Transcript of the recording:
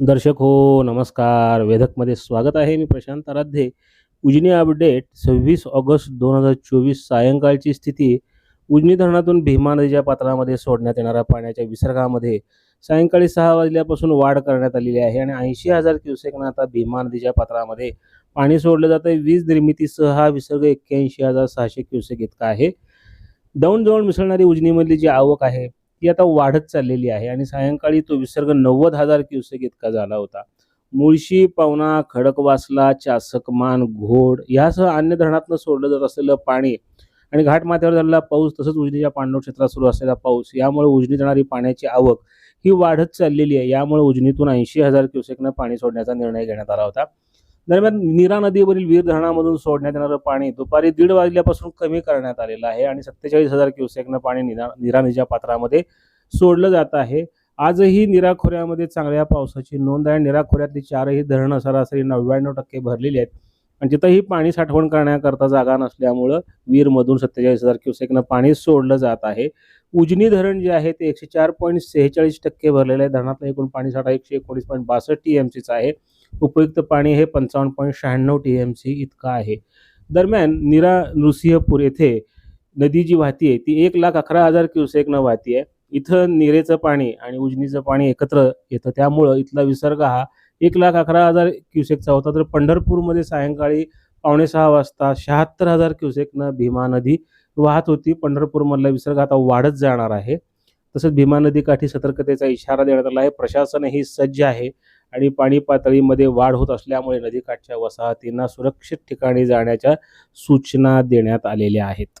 दर्शक हो नमस्कार. वेधकमध्ये स्वागत आहे मी प्रशांत आराध्ये. उजनी अपडेट सव्वीस ऑगस्ट दोन हजार चोवीस सायंकाळची स्थिती. उजनी धरणातून भीमा नदीच्या पात्रामध्ये सोडण्यात येणाऱ्या पाण्याच्या विसर्गामध्ये सायंकाळी सहा वाजल्यापासून वाढ करण्यात आलेली आहे आणि ऐंशी हजार क्युसेकनं आता भीमा नदीच्या पात्रामध्ये पाणी सोडलं जातं आहे वीज निर्मितीसह हा विसर्ग एक्क्याऐंशी हजार सहाशे क्युसेक इतका आहे. दौंड जवळ मिसळणारी उजनीमधली जी आवक आहे ती आता वाढत चाललेली आहे आणि सायंकाळी तो विसर्ग नव्वद हजार क्युसेक इतका झाला होता. मुळशी पवना खडकवासला चासकमान घोड यासह अन्य धरणातनं सोडलं जात असलेलं पाणी आणि घाटमाथ्यावर झालेला पाऊस तसंच उजनीच्या पांडव क्षेत्रात सुरू असलेला पाऊस यामुळे उजनीत जाणारी पाण्याची आवक ही वाढत चाललेली आहे. यामुळे उजनीतून ऐंशी हजार क्युसेकनं पाणी सोडण्याचा निर्णय घेण्यात आला होता. दरम्यान नीरा नदीवरील वीर धरणामधून सोडण्यात येणारं पाणी दुपारी दीड वाजल्यापासून कमी करण्यात आलेलं आहे आणि सत्तेचाळीस हजार क्युसेकनं पाणी निरा नीरा नदीच्या पात्रामध्ये सोडलं जात आहे. आजही निराखोऱ्यामध्ये चांगल्या पावसाची नोंद आहे. निरा खोऱ्यातली चारही धरणं सरासरी नव्याण्णव टक्के भरलेली आहेत. आणि तिथंही पाणी साठवण करण्याकरता जागा नसल्यामुळं वीरमधून सत्तेचाळीस हजार क्युसेकनं पाणी सोडलं जात आहे. उजनी धरण जे आहे ते एकशे चार पॉईंट सेहेचाळीस टक्के भरलेलं आहे. धरणातलं एकूण पाणीसाठा एकशे एकोणीस पॉईंट बासष्ट टी एम सीचा आहे. उपयुक्त पाणी हे पंचावन्न पॉईंट शहाण्णव टी एम सी इतकं आहे. दरम्यान निरा नृसिंहपूर येथे नदी जी वाहतीये ती एक लाख अकरा हजार क्युसेकनं वाहतीये इथं निरेचं पाणी आणि उजनीचं पाणी एकत्र येतं. त्यामुळं इथला विसर्ग हा एक लाख अकरा हजार क्युसेकचा होता. तर पंढरपूरमध्ये सायंकाळी पावणे सहा वाजता शहात्तर हजार क्युसेकनं भीमा नदी वाहत होती. पंढरपूरमधला विसर्ग आता वाढत जाणार आहे. तसंच भीमा नदीकाठी सतर्कतेचा इशारा देण्यात आला आहे. प्रशासनही सज्ज आहे. आणि पाणी पातळीमध्ये वाढ होत असल्यामुळे नदीकाठच्या वसाहतींना सुरक्षित ठिकाणी जाण्याच्या सूचना देण्यात आलेल्या आहेत.